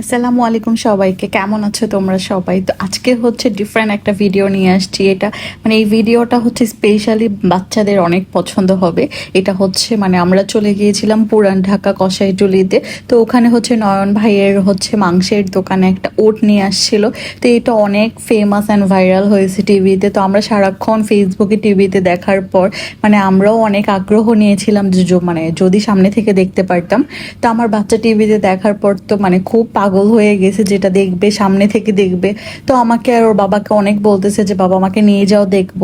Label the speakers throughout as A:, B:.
A: আসসালামু আলাইকুম সবাইকে। কেমন আছো তোমরা সবাই? তো আজকে হচ্ছে ডিফারেন্ট একটা ভিডিও নিয়ে আসছি। এটা মানে এই ভিডিওটা হচ্ছে স্পেশালি বাচ্চাদের অনেক পছন্দ হবে। এটা হচ্ছে মানে আমরা চলে গিয়েছিলাম পুরান ঢাকা কষাইটুলিতে তো ওখানে হচ্ছে নয়ন ভাইয়ের হচ্ছে মাংসের দোকানে একটা ওট নিয়ে আসছিল। তো এটা অনেক ফেমাস অ্যান্ড ভাইরাল হয়েছে টিভিতে। তো আমরা সারাক্ষণ ফেসবুকে টিভিতে দেখার পর মানে আমরাও অনেক আগ্রহ নিয়েছিলাম মানে যদি সামনে থেকে দেখতে পারতাম। তো আমার বাচ্চা টিভিতে দেখার পর তো মানে খুব পাগল হয়ে গেছে, যেটা দেখবে, সামনে থেকে দেখবে। তো আমাকে আর ওর বাবাকে অনেক বলতেছে যে, বাবা, আমাকে নিয়ে যাও, দেখব।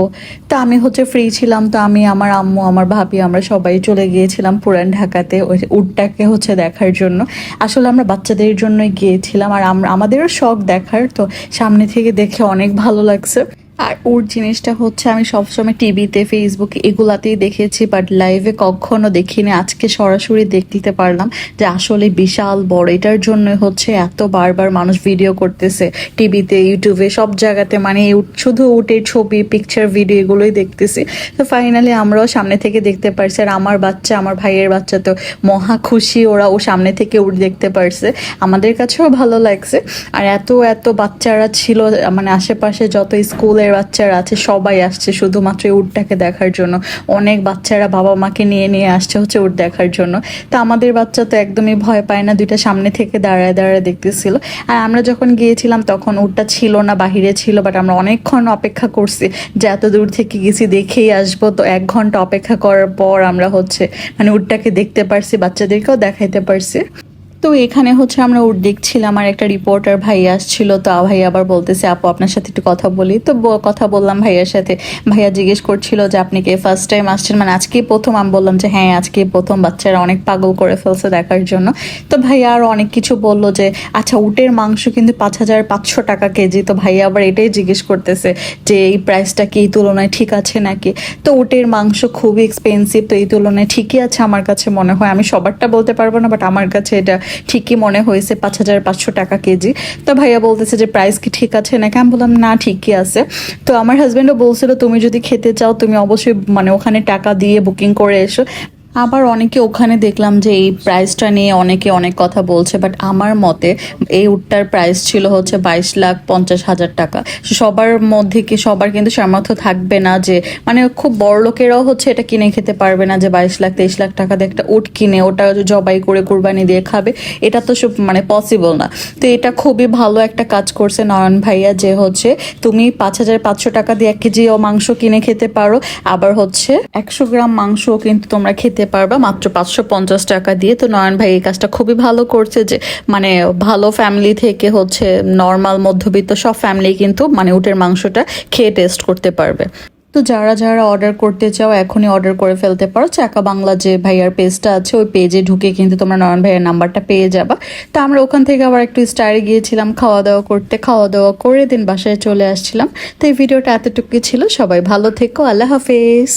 A: তো আমি হচ্ছে ফ্রি ছিলাম, তো আমি, আমার আম্মু, আমার ভাবি, আমরা সবাই চলে গিয়েছিলাম পুরান ঢাকাতে, ওই উটটাকে হচ্ছে দেখার জন্য। আসলে আমরা বাচ্চাদের জন্যই গিয়েছিলাম, আর আমাদেরও শখ দেখার, তো সামনে থেকে দেখে অনেক ভালো লাগছে। আর ওর জিনিসটা হচ্ছে আমি সবসময় টিভিতে ফেসবুকে এগুলাতেই দেখেছি বাট লাইভে কখনো দেখিনি। আজকে সরাসরি দেখতে পারলাম যে আসলে বিশাল বড়। এটার জন্য হচ্ছে এত বারবার মানুষ ভিডিও করতেছে, টিভিতে ইউটিউবে সব জায়গাতে। মানে শুধু উটের ছবি পিকচার ভিডিও এগুলোই দেখতেছি। তো ফাইনালি আমরাও সামনে থেকে দেখতে পারছি। আর আমার বাচ্চা, আমার ভাইয়ের বাচ্চা তো মহা খুশি ওরা ও সামনে থেকে উট দেখতে পারছে। আমাদের কাছেও ভালো লাগছে। আর এত এত বাচ্চারা ছিল মানে আশেপাশে যত স্কুলের বাচ্চারা আছে, সবাই আসছে শুধুমাত্র এই উটটাকে দেখার জন্য। অনেক বাচ্চারা বাবা মাকে নিয়ে নিয়ে আসছে হচ্ছে উট দেখার জন্য। তো আমাদের বাচ্চা তো একদমই ভয় পায় না, দুইটা সামনে থেকে দাঁড়ায় দাঁড়ায় দেখতেছিল। আর আমরা যখন গিয়েছিলাম তখন উটটা ছিল না, বাহিরে ছিল বাট আমরা অনেকক্ষণ অপেক্ষা করছি যে এত দূর থেকে গেছি, দেখেই আসব। তো এক ঘণ্টা অপেক্ষা করার পর আমরা হচ্ছে মানে উটটাকে দেখতে পারছি, বাচ্চাদেরকেও দেখাইতে পারছি। তো এখানে হচ্ছে আমরা উট দেখছিলাম, আর একটা রিপোর্টার ভাই আসছিল, তো ভাই আবার বলতেছে, আপু, আপনার সাথে একটু কথা বলি। তো কথা বললাম ভাইয়ার সাথে। ভাইয়া জিজ্ঞেস করছিল যে, আপনি কি ফার্স্ট টাইম আসছেন? মানে আজকেই প্রথম, আমি বললাম যে হ্যাঁ আজকে প্রথম, বাচ্চারা অনেক পাগল করে ফেলছে দেখার জন্য। তো ভাইয়া আরও অনেক কিছু বলল যে আচ্ছা উটের মাংস কিন্তু পাঁচ হাজার পাঁচশো টাকা কেজি। তো ভাইয়া আবার এটাই জিজ্ঞেস করতেছে যে, এই প্রাইসটা কি এই তুলনায় ঠিক আছে নাকি? তো উটের মাংস খুবই এক্সপেন্সিভ তো এই তুলনায় ঠিকই আছে আমার কাছে মনে হয়। আমি সবারটা বলতে পারব না বাট আমার কাছে এটা ঠিকই মনে হয়েছে, পাঁচ হাজার পাঁচশো টাকা কেজি। তো ভাইয়া বলতেছে যে প্রাইস কি ঠিক আছে নাকি? আমি বললাম, না, ঠিকই আছে। তো আমার হাজব্যান্ডও বলছিল, তুমি যদি খেতে চাও, তুমি অবশ্যই মানে ওখানে টাকা দিয়ে বুকিং করে এসো। আবার অনেকে ওখানে দেখলাম যে এই প্রাইসটা নিয়ে অনেকে অনেক কথা বলছে বাট আমার মতে এই উটটার প্রাইস ছিল হচ্ছে বাইশ লাখ পঞ্চাশ হাজার টাকা। সবার মধ্যে কি, সবার কিন্তু সামর্থ্য থাকবে না যে মানে খুব বড় লোকেরাও হচ্ছে এটা কিনে খেতে পারবে না যে বাইশ লাখ, তেইশ লাখ টাকা দিয়ে একটা উট কিনে, ওটা জবাই করে কুরবানি দিয়ে খাবে। এটা তো সব মানে পসিবল না। তো এটা খুবই ভালো একটা কাজ করছে নয়ন ভাইয়া যে হচ্ছে তুমি পাঁচ হাজার পাঁচশো টাকা দিয়ে এক কেজি মাংস কিনে খেতে পারো, আবার হচ্ছে একশো গ্রাম মাংসও কিন্তু তোমরা খেতে পারবা, মাত্র পাঁচশো পঞ্চাশ টাকা দিয়ে। তো নয়ন ভাই এই কাজটা খুবই ভালো করছে যে মানে ভালো ফ্যামিলি থেকে হচ্ছে নর্মাল মধ্যবিত্ত সব ফ্যামিলি কিন্তু মানে উটের মাংসটা খেয়ে টেস্ট করতে পারবে। তো যারা যারা অর্ডার করতে চাও, এখনই অর্ডার করে ফেলতে পারো। চাকা বাংলা যে ভাইয়ার পেজটা আছে, ওই পেজে ঢুকে কিন্তু তোমরা নয়ন ভাইয়ের নাম্বারটা পেয়ে যাবা। তো আমরা ওখান থেকে আবার একটু স্টারে গিয়েছিলাম খাওয়া দাওয়া করতে। খাওয়া দাওয়া করে দিন বাসায় চলে আসছিলাম। তো এই ভিডিওটা এতটুকুই ছিল। সবাই ভালো থেকো। আল্লাহ হাফেজ।